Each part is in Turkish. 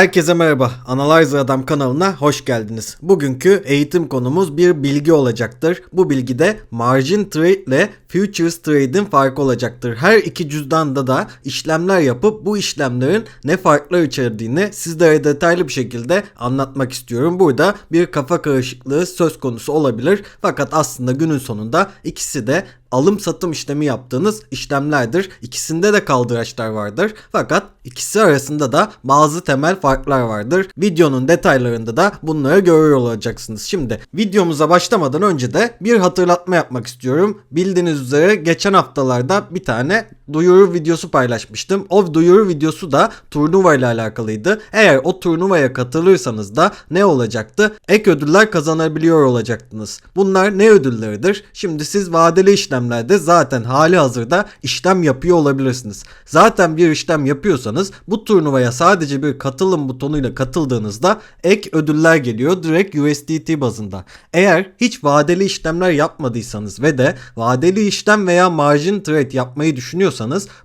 Herkese merhaba. Analyzer Adam kanalına hoş geldiniz. Bugünkü eğitim konumuz bir bilgi olacaktır. Bu bilgi de margin trade ile futures trade'in farkı olacaktır. Her iki cüzdanda da işlemler yapıp bu işlemlerin ne farklar içerdiğini sizlere detaylı bir şekilde anlatmak istiyorum. Burada bir kafa karışıklığı söz konusu olabilir. Fakat aslında günün sonunda ikisi de alım satım işlemi yaptığınız işlemlerdir. İkisinde de kaldıraçlar vardır. Fakat ikisi arasında da bazı temel farklar vardır. Videonun detaylarında da bunları görüyor olacaksınız. Şimdi videomuza başlamadan önce de bir hatırlatma yapmak istiyorum. Bildiğiniz üzere geçen haftalarda bir tane duyuru videosu paylaşmıştım. O duyuru videosu da turnuva ile alakalıydı. Eğer o turnuvaya katılırsanız da ne olacaktı? Ek ödüller kazanabiliyor olacaktınız. Bunlar ne ödülleridir? Şimdi siz vadeli işlemlerde zaten hali hazırda işlem yapıyor olabilirsiniz. Zaten bir işlem yapıyorsanız bu turnuvaya sadece bir katılım butonuyla katıldığınızda ek ödüller geliyor direkt USDT bazında. Eğer hiç vadeli işlemler yapmadıysanız ve de vadeli işlem veya margin trade yapmayı düşünüyorsanız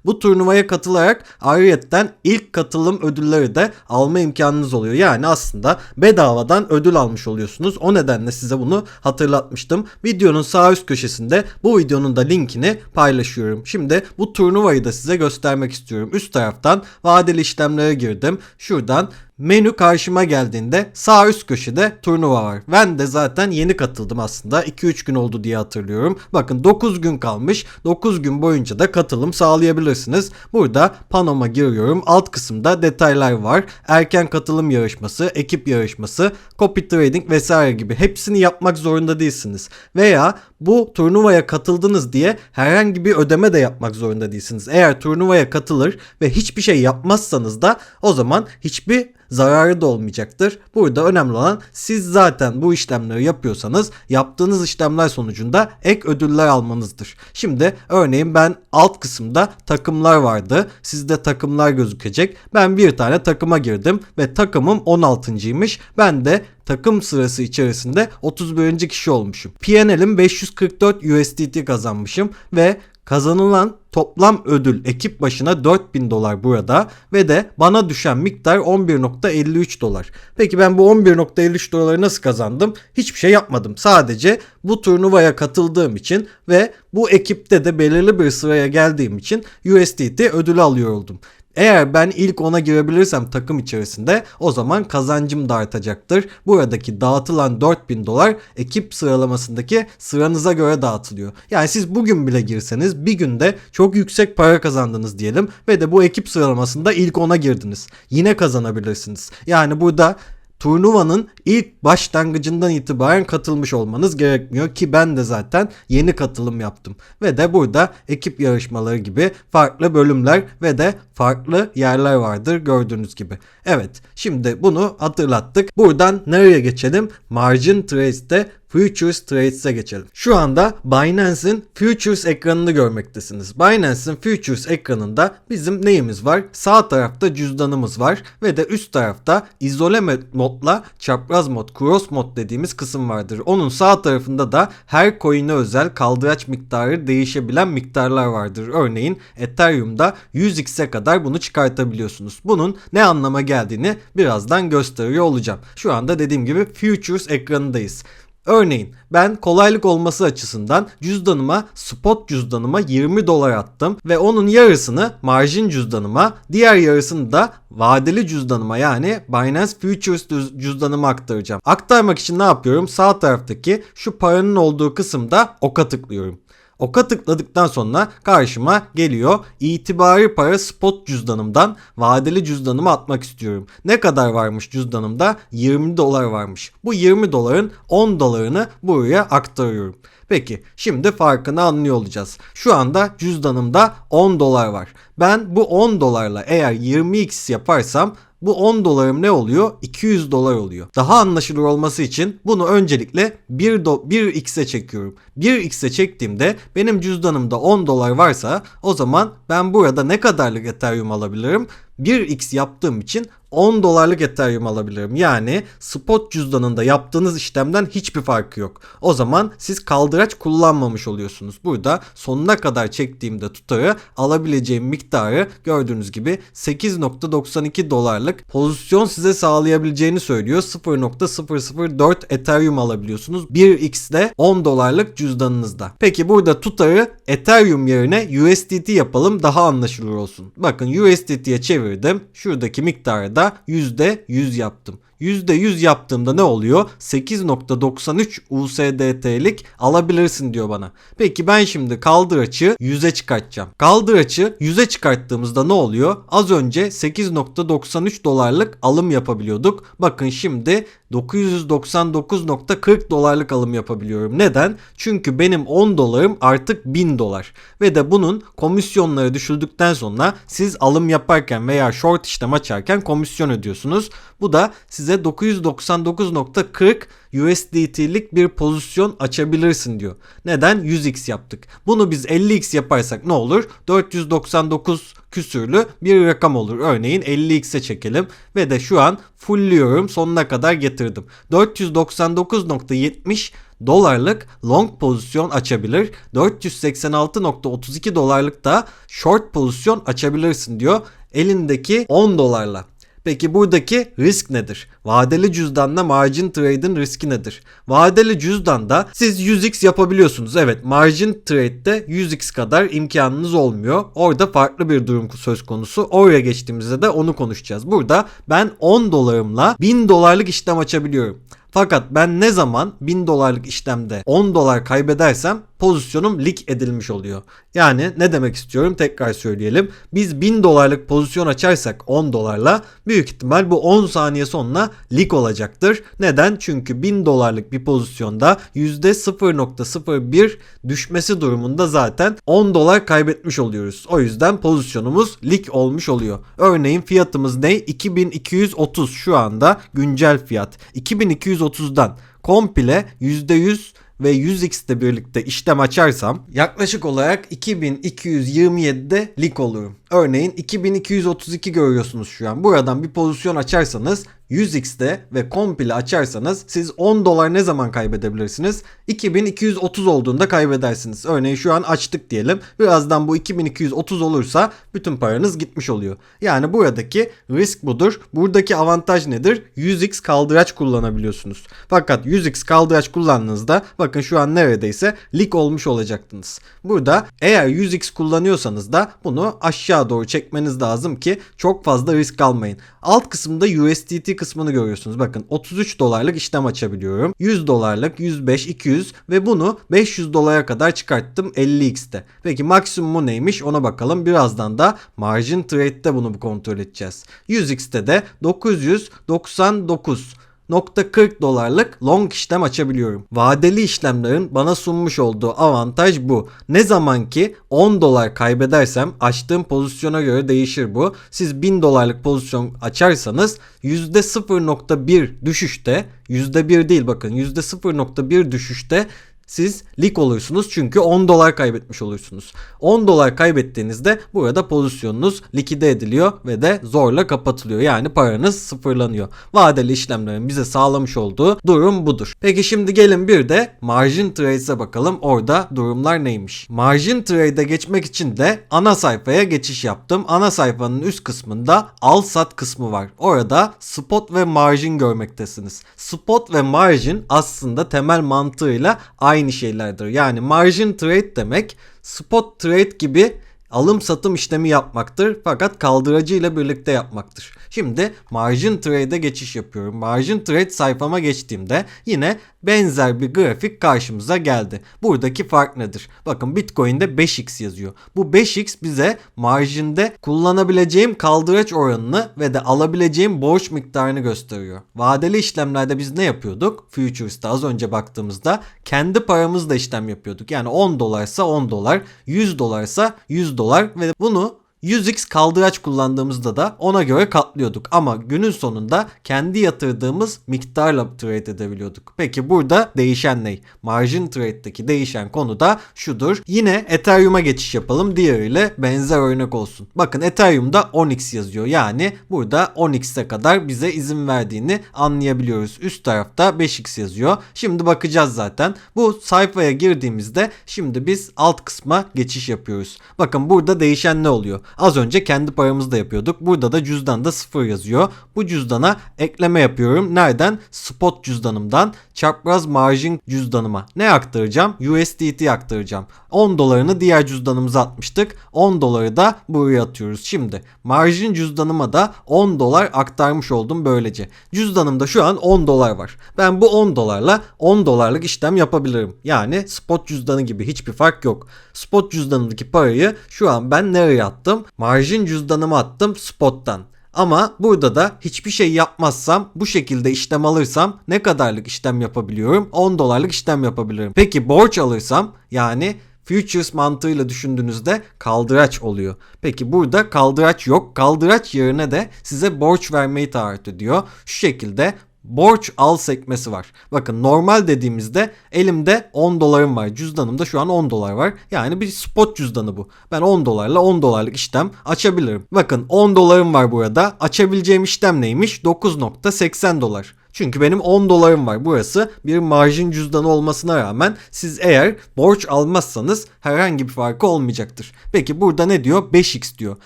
bu turnuvaya katılarak ayrıyetten ilk katılım ödülleri de alma imkanınız oluyor. Yani aslında bedavadan ödül almış oluyorsunuz. O nedenle size bunu hatırlatmıştım. Videonun sağ üst köşesinde bu videonun da linkini paylaşıyorum. Şimdi bu turnuvayı da size göstermek istiyorum. Üst taraftan vadeli işlemlere girdim. Şuradan menü karşıma geldiğinde sağ üst köşede turnuva var. Ben de zaten yeni katıldım aslında. 2-3 gün oldu diye hatırlıyorum. Bakın 9 gün kalmış. 9 gün boyunca da katılım sağlayabilirsiniz. Burada panoma giriyorum. Alt kısımda detaylar var. Erken katılım yarışması, ekip yarışması, copy trading vesaire gibi hepsini yapmak zorunda değilsiniz. Veya bu turnuvaya katıldınız diye herhangi bir ödeme de yapmak zorunda değilsiniz. Eğer turnuvaya katılır ve hiçbir şey yapmazsanız da o zaman hiçbir zararı da olmayacaktır. Burada önemli olan siz zaten bu işlemleri yapıyorsanız yaptığınız işlemler sonucunda ek ödüller almanızdır. Şimdi örneğin ben alt kısımda takımlar vardı. Sizde takımlar gözükecek. Ben bir tane takıma girdim ve takımım 16.ymiş. Ben de takım sırası içerisinde 31. kişi olmuşum. PNL'im 544 USDT kazanmışım ve kazanılan toplam ödül ekip başına 4000 dolar burada ve de bana düşen miktar 11.53 dolar. Peki ben bu 11.53 doları nasıl kazandım? Hiçbir şey yapmadım. Sadece bu turnuvaya katıldığım için ve bu ekipte de belirli bir sıraya geldiğim için USDT ödülü alıyor oldum. Eğer ben ilk ona girebilirsem takım içerisinde o zaman kazancım da artacaktır. Buradaki dağıtılan 4000 dolar ekip sıralamasındaki sıranıza göre dağıtılıyor. Yani siz bugün bile girseniz bir günde çok yüksek para kazandınız diyelim ve de bu ekip sıralamasında ilk ona girdiniz. Yine kazanabilirsiniz. Yani burada turnuvanın ilk başlangıcından itibaren katılmış olmanız gerekmiyor ki ben de zaten yeni katılım yaptım. Ve de burada ekip yarışmaları gibi farklı bölümler ve de farklı yerler vardır gördüğünüz gibi. Evet şimdi bunu hatırlattık. Buradan nereye geçelim? Margin Trace'de Futures Trades'e geçelim. Şu anda Binance'in Futures ekranını görmektesiniz. Binance'in Futures ekranında bizim neyimiz var? Sağ tarafta cüzdanımız var ve de üst tarafta izole modla çapraz mod, cross mod dediğimiz kısım vardır. Onun sağ tarafında da her coin'e özel kaldıraç miktarı değişebilen miktarlar vardır. Örneğin Ethereum'da 100x'e kadar bunu çıkartabiliyorsunuz. Bunun ne anlama geldiğini birazdan gösteriyor olacağım. Şu anda dediğim gibi Futures ekranındayız. Örneğin ben kolaylık olması açısından cüzdanıma spot cüzdanıma 20 dolar attım ve onun yarısını marjin cüzdanıma diğer yarısını da vadeli cüzdanıma yani Binance Futures cüzdanıma aktaracağım. Aktarmak için ne yapıyorum? Sağ taraftaki şu paranın olduğu kısımda oka tıklıyorum. Oka tıkladıktan sonra karşıma geliyor. İtibari para spot cüzdanımdan vadeli cüzdanıma atmak istiyorum. Ne kadar varmış cüzdanımda? 20 dolar varmış. Bu 20 doların 10 dolarını buraya aktarıyorum. Peki şimdi farkını anlıyor olacağız. Şu anda cüzdanımda 10 dolar var. Ben bu 10 dolarla eğer 20x yaparsam bu 10 dolarım ne oluyor? 200 dolar oluyor. Daha anlaşılır olması için bunu öncelikle 1, 1x'e çekiyorum. 1x'e çektiğimde benim cüzdanımda 10 dolar varsa o zaman ben burada ne kadarlık Ethereum alabilirim? 1x yaptığım için 10 dolarlık Ethereum alabilirim. Yani spot cüzdanında yaptığınız işlemden hiçbir farkı yok. O zaman siz kaldıraç kullanmamış oluyorsunuz. Burada sonuna kadar çektiğimde tutarı alabileceğim miktarı gördüğünüz gibi 8.92 dolarlık pozisyon size sağlayabileceğini söylüyor. 0.004 Ethereum alabiliyorsunuz. 1x de 10 dolarlık cüzdanınızda. Peki burada tutarı Ethereum yerine USDT yapalım daha anlaşılır olsun. Bakın USDT'ye çevirdim. Şuradaki miktarı da %100 yaptım. %100 yaptığımda ne oluyor? 8.93 USDT'lik alabilirsin diyor bana. Peki ben şimdi kaldıraçı 100'e çıkartacağım. Kaldıraçı 100'e çıkarttığımızda ne oluyor? Az önce 8.93 dolarlık alım yapabiliyorduk. Bakın şimdi 999.40 dolarlık alım yapabiliyorum. Neden? Çünkü benim 10 dolarım artık 1000 dolar. Ve de bunun komisyonları düşürdükten sonra siz alım yaparken veya short işlem açarken komisyon ödüyorsunuz. Bu da size 999.40 USDT'lik bir pozisyon açabilirsin diyor. Neden? 100x yaptık. Bunu biz 50x yaparsak ne olur? 499 küsürlü bir rakam olur. Örneğin 50x'e çekelim ve de şu an fullliyorum sonuna kadar getirdim. 499.70 dolarlık long pozisyon açabilir. 486.32 dolarlık da short pozisyon açabilirsin diyor. Elindeki 10 dolarla. Peki buradaki risk nedir? Vadeli cüzdanla margin trade'in riski nedir? Vadeli cüzdanda siz 100x yapabiliyorsunuz. Evet margin trade'de 100x kadar imkanınız olmuyor. Orada farklı bir durum söz konusu. Oraya geçtiğimizde de onu konuşacağız. Burada ben 10 dolarımla 1000 dolarlık işlem açabiliyorum. Fakat ben ne zaman 1000 dolarlık işlemde 10 dolar kaybedersem pozisyonum lik edilmiş oluyor. Yani ne demek istiyorum tekrar söyleyelim. Biz 1000 dolarlık pozisyon açarsak 10 dolarla büyük ihtimal bu 10 saniye sonra lik olacaktır. Neden? Çünkü 1000 dolarlık bir pozisyonda %0.01 düşmesi durumunda zaten 10 dolar kaybetmiş oluyoruz. O yüzden pozisyonumuz lik olmuş oluyor. Örneğin fiyatımız ne? 2230 şu anda güncel fiyat. 2230'dan komple %100 ve 100x ile birlikte işlem açarsam yaklaşık olarak 2227'de lik olurum. Örneğin 2232 görüyorsunuz şu an. Buradan bir pozisyon açarsanız 100x'te ve komple açarsanız siz 10 dolar ne zaman kaybedebilirsiniz? 2230 olduğunda kaybedersiniz. Örneğin şu an açtık diyelim. Birazdan bu 2230 olursa bütün paranız gitmiş oluyor. Yani buradaki risk budur. Buradaki avantaj nedir? 100x kaldıraç kullanabiliyorsunuz. Fakat 100x kaldıraç kullandığınızda bakın şu an neredeyse lik olmuş olacaktınız. Burada eğer 100x kullanıyorsanız da bunu aşağı doğru çekmeniz lazım ki çok fazla risk almayın. Alt kısımda USDT kısmını görüyorsunuz. Bakın 33 dolarlık işlem açabiliyorum. 100 dolarlık, 105, 200 ve bunu 500 dolara kadar çıkarttım 50x'te. Peki maksimumu neymiş ona bakalım. Birazdan da margin trade'de bunu kontrol edeceğiz. 100x'te de 999 .40 dolarlık long işlem açabiliyorum. Vadeli işlemlerin bana sunmuş olduğu avantaj bu. Ne zaman ki 10 dolar kaybedersem açtığım pozisyona göre değişir bu. Siz 1000 dolarlık pozisyon açarsanız %0.1 düşüşte %1 değil bakın %0.1 düşüşte siz lik olursunuz çünkü 10 dolar kaybetmiş olursunuz. 10 dolar kaybettiğinizde burada pozisyonunuz likide ediliyor ve de zorla kapatılıyor. Yani paranız sıfırlanıyor. Vadeli işlemlerin bize sağlamış olduğu durum budur. Peki şimdi gelin bir de margin trades'e bakalım. Orada durumlar neymiş? Margin trade'e geçmek için de ana sayfaya geçiş yaptım. Ana sayfanın üst kısmında al sat kısmı var. Orada spot ve margin görmektesiniz. Spot ve margin aslında temel mantığıyla aynı şeylerdir. Yani margin trade demek spot trade gibi alım satım işlemi yapmaktır fakat kaldırıcı ile birlikte yapmaktır. Şimdi margin trade'e geçiş yapıyorum. Margin trade sayfama geçtiğimde yine benzer bir grafik karşımıza geldi. Buradaki fark nedir? Bakın Bitcoin'de 5x yazıyor. Bu 5x bize marjinde kullanabileceğim kaldıraç oranını ve de alabileceğim borç miktarını gösteriyor. Vadeli işlemlerde biz ne yapıyorduk? Futures'ta az önce baktığımızda kendi paramızla işlem yapıyorduk. Yani 10 dolarsa 10 dolar, 100 dolarsa 100 dolar ve bunu 100x kaldıraç kullandığımızda da ona göre katlıyorduk. Ama günün sonunda kendi yatırdığımız miktarla trade edebiliyorduk. Peki burada değişen ne? Margin trade'deki değişen konu da şudur. Yine Ethereum'a geçiş yapalım. Diğeriyle benzer örnek olsun. Bakın Ethereum'da 10x yazıyor. Yani burada 10x'e kadar bize izin verdiğini anlayabiliyoruz. Üst tarafta 5x yazıyor. Şimdi bakacağız zaten. Bu sayfaya girdiğimizde şimdi biz alt kısma geçiş yapıyoruz. Bakın burada değişen ne oluyor? Az önce kendi paramızda yapıyorduk. Burada da cüzdanda 0 yazıyor. Bu cüzdana ekleme yapıyorum. Nereden? Spot cüzdanımdan çapraz margin cüzdanıma. Ne aktaracağım? USDT aktaracağım. 10 dolarını diğer cüzdanımıza atmıştık. 10 doları da buraya atıyoruz. Şimdi margin cüzdanıma da 10 dolar aktarmış oldum böylece. Cüzdanımda şu an 10 dolar var. Ben bu 10 dolarla 10 dolarlık işlem yapabilirim. Yani spot cüzdanı gibi hiçbir fark yok. Spot cüzdanımdaki parayı şu an ben nereye attım? Margin cüzdanıma attım spottan. Ama burada da hiçbir şey yapmazsam bu şekilde işlem alırsam ne kadarlık işlem yapabiliyorum? 10 dolarlık işlem yapabilirim. Peki borç alırsam yani Futures mantığıyla düşündüğünüzde kaldıraç oluyor. Peki burada kaldıraç yok. Kaldıraç yerine de size borç vermeyi taahhüt ediyor. Şu şekilde borç al sekmesi var. Bakın normal dediğimizde elimde 10 dolarım var. Cüzdanımda şu an 10 dolar var. Yani bir spot cüzdanı bu. Ben 10 dolarla 10 dolarlık işlem açabilirim. Bakın 10 dolarım var burada. Açabileceğim işlem neymiş? 9.80 dolar. Çünkü benim 10 dolarım var. Burası bir marjin cüzdanı olmasına rağmen siz eğer borç almazsanız herhangi bir farkı olmayacaktır. Peki burada ne diyor? 5x diyor.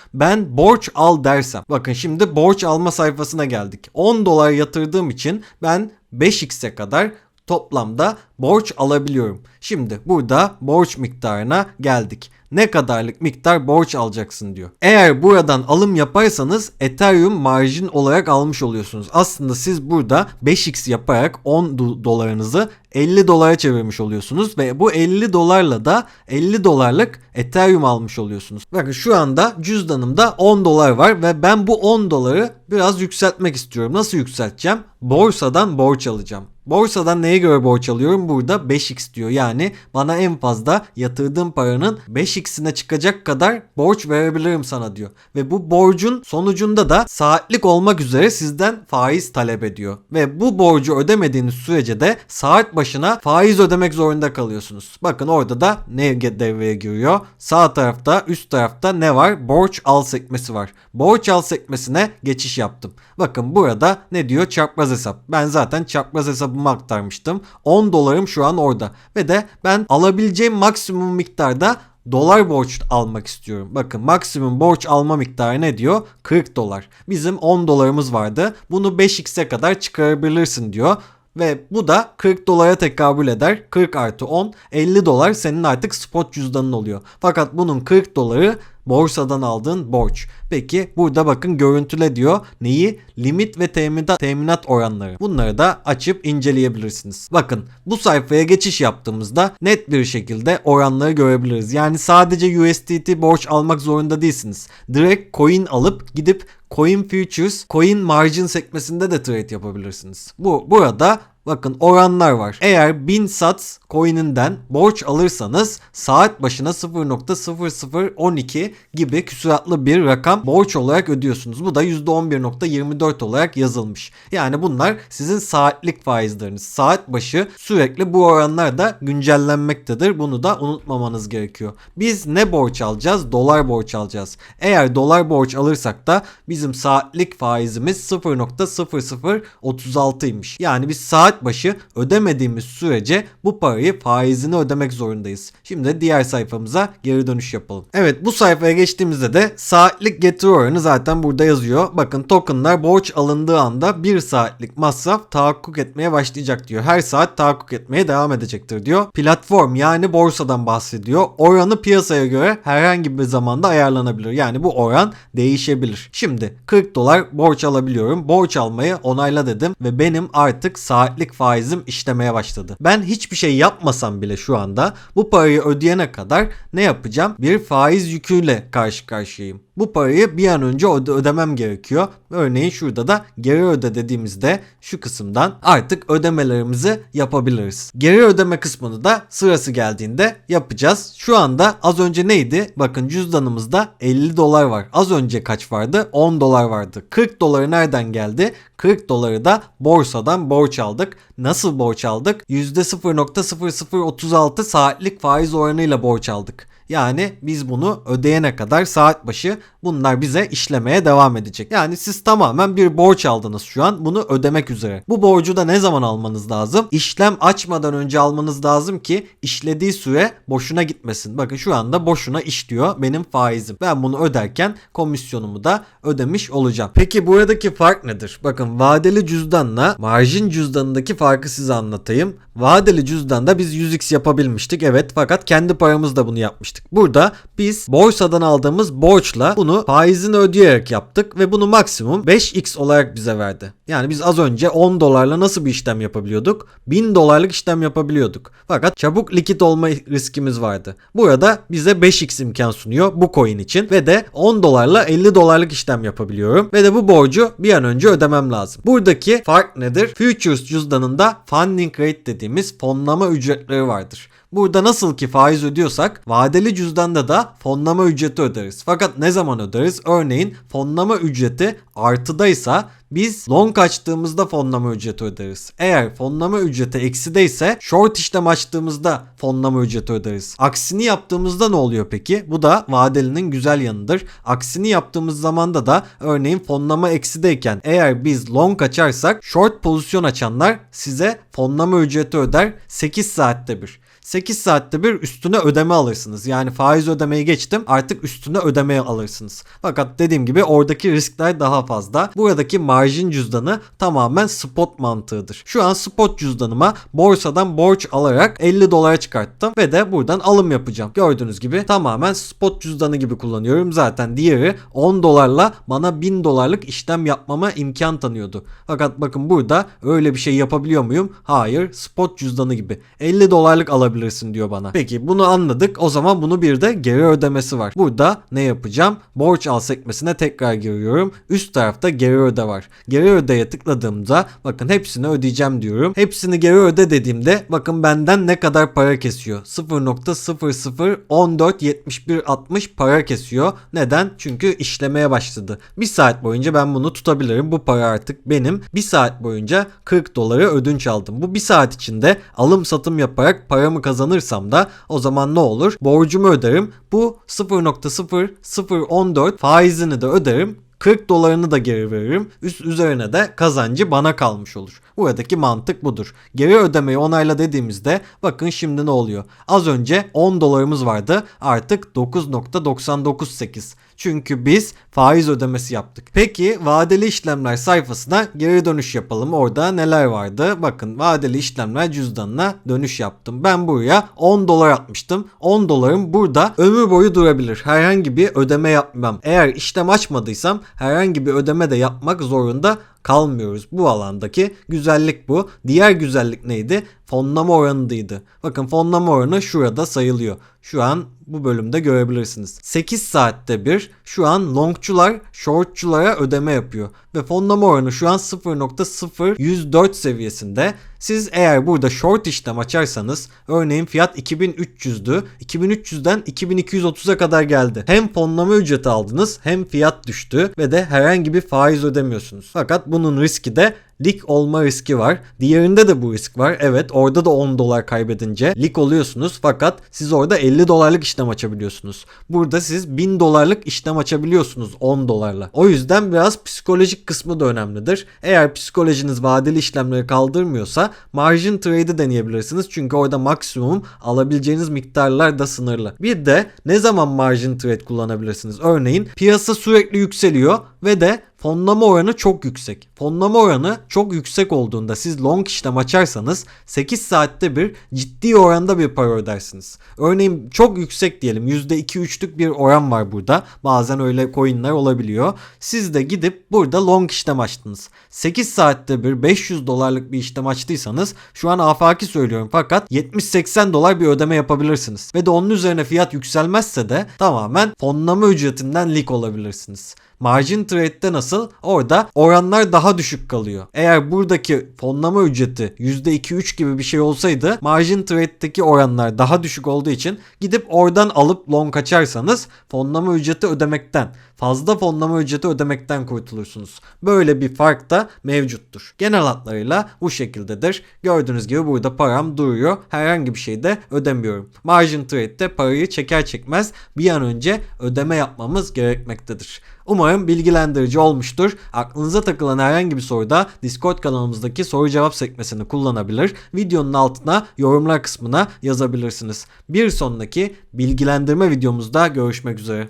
Ben borç al dersem. Bakın şimdi borç alma sayfasına geldik. 10 dolar yatırdığım için ben 5x'e kadar toplamda borç alabiliyorum. Şimdi burada borç miktarına geldik. Ne kadarlık miktar borç alacaksın diyor. Eğer buradan alım yaparsanız Ethereum marjin olarak almış oluyorsunuz. Aslında siz burada 5x yaparak 10 do- dolarınızı 50 dolara çevirmiş oluyorsunuz ve bu 50 dolarla da 50 dolarlık Ethereum almış oluyorsunuz. Bakın şu anda cüzdanımda 10 dolar var ve ben bu 10 doları biraz yükseltmek istiyorum. Nasıl yükselteceğim? Borsadan borç alacağım. Borsadan neye göre borç alıyorum? Burada 5x diyor. Yani bana en fazla yatırdığım paranın 5x'ine çıkacak kadar borç verebilirim sana diyor. Ve bu borcun sonucunda da saatlik olmak üzere sizden faiz talep ediyor. Ve bu borcu ödemediğiniz sürece de saat başına faiz ödemek zorunda kalıyorsunuz. Bakın orada da ne devreye giriyor? Sağ tarafta üst tarafta ne var? Borç al sekmesi var. Borç al sekmesine geçiş yaptım. Bakın burada ne diyor? Çapraz hesap. Ben zaten çapraz hesabımı aktarmıştım. 10 dolarım şu an orada. Ve de ben alabileceğim maksimum miktarda dolar borç almak istiyorum. Bakın maksimum borç alma miktarı ne diyor? 40 dolar. Bizim 10 dolarımız vardı. Bunu 5x'e kadar çıkarabilirsin diyor. Ve bu da 40 dolara tekabül eder. 40 artı 10 50 dolar senin artık spot cüzdanın oluyor. Fakat bunun 40 doları borsadan aldığın borç. Peki burada bakın görüntüle diyor. Neyi? Limit ve teminat, teminat oranları. Bunları da açıp inceleyebilirsiniz. Bakın bu sayfaya geçiş yaptığımızda net bir şekilde oranları görebiliriz. Yani sadece USDT borç almak zorunda değilsiniz. Direkt coin alıp gidip Coin Futures, Coin Margin sekmesinde de trade yapabilirsiniz. Bu burada Bakın oranlar var. Eğer 1000 sats coin'inden borç alırsanız saat başına 0.0012 gibi küsuratlı bir rakam borç olarak ödüyorsunuz. Bu da %11.24 olarak yazılmış. Yani bunlar sizin saatlik faizleriniz. Saat başı sürekli bu oranlar da güncellenmektedir. Bunu da unutmamanız gerekiyor. Biz ne borç alacağız? Dolar borç alacağız. Eğer dolar borç alırsak da bizim saatlik faizimiz 0.0036'ymış. Yani biz saat başı ödemediğimiz sürece bu parayı faizini ödemek zorundayız. Şimdi diğer sayfamıza geri dönüş yapalım. Evet bu sayfaya geçtiğimizde de saatlik getiri oranı zaten burada yazıyor. Bakın tokenlar borç alındığı anda 1 saatlik masraf tahakkuk etmeye başlayacak diyor. Her saat tahakkuk etmeye devam edecektir diyor. Platform yani borsadan bahsediyor. Oranı piyasaya göre herhangi bir zamanda ayarlanabilir. Yani bu oran değişebilir. Şimdi 40 dolar borç alabiliyorum. Borç almayı onayla dedim ve benim artık saatlik faizim işlemeye başladı. Ben hiçbir şey yapmasam bile şu anda bu parayı ödeyene kadar ne yapacağım? Bir faiz yüküyle karşı karşıyayım. Bu parayı bir an önce öde- ödemem gerekiyor. Örneğin şurada da geri öde dediğimizde şu kısımdan artık ödemelerimizi yapabiliriz. Geri ödeme kısmını da sırası geldiğinde yapacağız. Şu anda az önce neydi? Bakın cüzdanımızda 50 dolar var. Az önce kaç vardı? 10 dolar vardı. 40 doları nereden geldi? 40 doları da borsadan borç aldık. Nasıl borç aldık? %0.0036 saatlik faiz oranıyla borç aldık. Yani biz bunu ödeyene kadar saat başı bunlar bize işlemeye devam edecek. Yani siz tamamen bir borç aldınız şu an bunu ödemek üzere. Bu borcu da ne zaman almanız lazım? İşlem açmadan önce almanız lazım ki işlediği süre boşuna gitmesin. Bakın şu anda boşuna işliyor benim faizim. Ben bunu öderken komisyonumu da ödemiş olacağım. Peki buradaki fark nedir? Bakın vadeli cüzdanla marjin cüzdanındaki farkı size anlatayım. Vadeli cüzdanda biz 100x yapabilmiştik evet fakat kendi paramızla bunu yapmıştık. Burada biz borsadan aldığımız borçla bunu faizini ödeyerek yaptık ve bunu maksimum 5x olarak bize verdi. Yani biz az önce 10 dolarla nasıl bir işlem yapabiliyorduk? 1000 dolarlık işlem yapabiliyorduk. Fakat çabuk likit olma riskimiz vardı. Burada bize 5x imkan sunuyor bu coin için ve de 10 dolarla 50 dolarlık işlem yapabiliyorum ve de bu borcu bir an önce ödemem lazım. Buradaki fark nedir? Futures cüzdanında funding rate dediğimiz fonlama ücretleri vardır. Burada nasıl ki faiz ödüyorsak vadeli cüzdanda da fonlama ücreti öderiz. Fakat ne zaman öderiz? Örneğin fonlama ücreti artıdaysa biz long açtığımızda fonlama ücreti öderiz. Eğer fonlama ücreti eksideyse short işlem açtığımızda fonlama ücreti öderiz. Aksini yaptığımızda ne oluyor peki? Bu da vadelinin güzel yanıdır. Aksini yaptığımız zamanda da örneğin fonlama eksideyken eğer biz long açarsak short pozisyon açanlar size fonlama ücreti öder 8 saatte bir. 8 saatte bir üstüne ödeme alırsınız. Yani faiz ödemeyi geçtim artık üstüne ödemeye alırsınız. Fakat dediğim gibi oradaki riskler daha fazla. Buradaki marjin cüzdanı tamamen spot mantığıdır. Şu an spot cüzdanıma borsadan borç alarak 50 dolara çıkarttım ve de buradan alım yapacağım. Gördüğünüz gibi tamamen spot cüzdanı gibi kullanıyorum. Zaten diğeri 10 dolarla bana 1000 dolarlık işlem yapmama imkan tanıyordu. Fakat bakın burada öyle bir şey yapabiliyor muyum? Hayır. Spot cüzdanı gibi. 50 dolarlık alabilirsin diyor bana. Peki bunu anladık. O zaman bunu bir de geri ödemesi var. Burada ne yapacağım? Borç al sekmesine tekrar giriyorum. Üst tarafta geri öde var. Geri ödeye tıkladığımda bakın hepsini ödeyeceğim diyorum. Hepsini geri öde dediğimde bakın benden ne kadar para kesiyor. 0.00147160 para kesiyor. Neden? Çünkü işlemeye başladı. Bir saat boyunca ben bunu tutabilirim. Bu para artık benim. Bir saat boyunca 40 doları ödünç aldım. Bu bir saat içinde alım satım yaparak paramı kazanırsam da o zaman ne olur? Borcumu öderim. Bu 0.0014 faizini de öderim. 40 dolarını da geri veririm. Üst üzerine de kazancı bana kalmış olur. Buradaki mantık budur. Geri ödemeyi onayla dediğimizde bakın şimdi ne oluyor. Az önce 10 dolarımız vardı. Artık 9.998. Çünkü biz faiz ödemesi yaptık. Peki vadeli işlemler sayfasına geri dönüş yapalım. Orada neler vardı? Bakın vadeli işlemler cüzdanına dönüş yaptım. Ben buraya 10 dolar atmıştım. 10 dolarım burada ömür boyu durabilir. Herhangi bir ödeme yapmam. Eğer işlem açmadıysam herhangi bir ödeme de yapmak zorunda kalmıyoruz. Bu alandaki güzellik bu. Diğer güzellik neydi? Fonlama oranıydı. Bakın fonlama oranı şurada sayılıyor. Şu an bu bölümde görebilirsiniz. 8 saatte bir şu an longçular shortçulara ödeme yapıyor. Ve fonlama oranı şu an 0.0104 seviyesinde. Siz eğer burada short işlem açarsanız örneğin fiyat 2300'dü. 2300'den 2230'a kadar geldi. Hem fonlama ücreti aldınız hem fiyat düştü ve de herhangi bir faiz ödemiyorsunuz. Fakat bunun riski de lik olma riski var. Diğerinde de bu risk var. Evet orada da 10 dolar kaybedince lik oluyorsunuz fakat siz orada 50 dolarlık işlem açabiliyorsunuz. Burada siz 1000 dolarlık işlem açabiliyorsunuz 10 dolarla. O yüzden biraz psikolojik kısmı da önemlidir. Eğer psikolojiniz vadeli işlemleri kaldırmıyorsa margin trade'i deneyebilirsiniz. Çünkü orada maksimum alabileceğiniz miktarlar da sınırlı. Bir de ne zaman margin trade kullanabilirsiniz? Örneğin piyasa sürekli yükseliyor ve de fonlama oranı çok yüksek. Fonlama oranı çok yüksek olduğunda siz long işlem açarsanız 8 saatte bir ciddi oranda bir para ödersiniz. Örneğin çok yüksek diyelim %2-3'lük bir oran var burada. Bazen öyle coinler olabiliyor. Siz de gidip burada long işlem açtınız. 8 saatte bir 500 dolarlık bir işlem açtıysanız şu an afaki söylüyorum fakat 70-80 dolar bir ödeme yapabilirsiniz. Ve de onun üzerine fiyat yükselmezse de tamamen fonlama ücretinden lik olabilirsiniz. Margin trade'de nasıl? Orada oranlar daha düşük kalıyor. Eğer buradaki fonlama ücreti %2-3 gibi bir şey olsaydı margin trade'deki oranlar daha düşük olduğu için gidip oradan alıp long açarsanız fonlama ücreti ödemekten fazla fonlama ücreti ödemekten kurtulursunuz. Böyle bir fark da mevcuttur. Genel hatlarıyla bu şekildedir. Gördüğünüz gibi burada param duruyor. Herhangi bir şey de ödemiyorum. Margin trade'de parayı çeker çekmez bir an önce ödeme yapmamız gerekmektedir. Umarım bilgilendirici olmuştur. Aklınıza takılan herhangi bir soruda Discord kanalımızdaki soru cevap sekmesini kullanabilir. Videonun altına yorumlar kısmına yazabilirsiniz. Bir sonraki bilgilendirme videomuzda görüşmek üzere.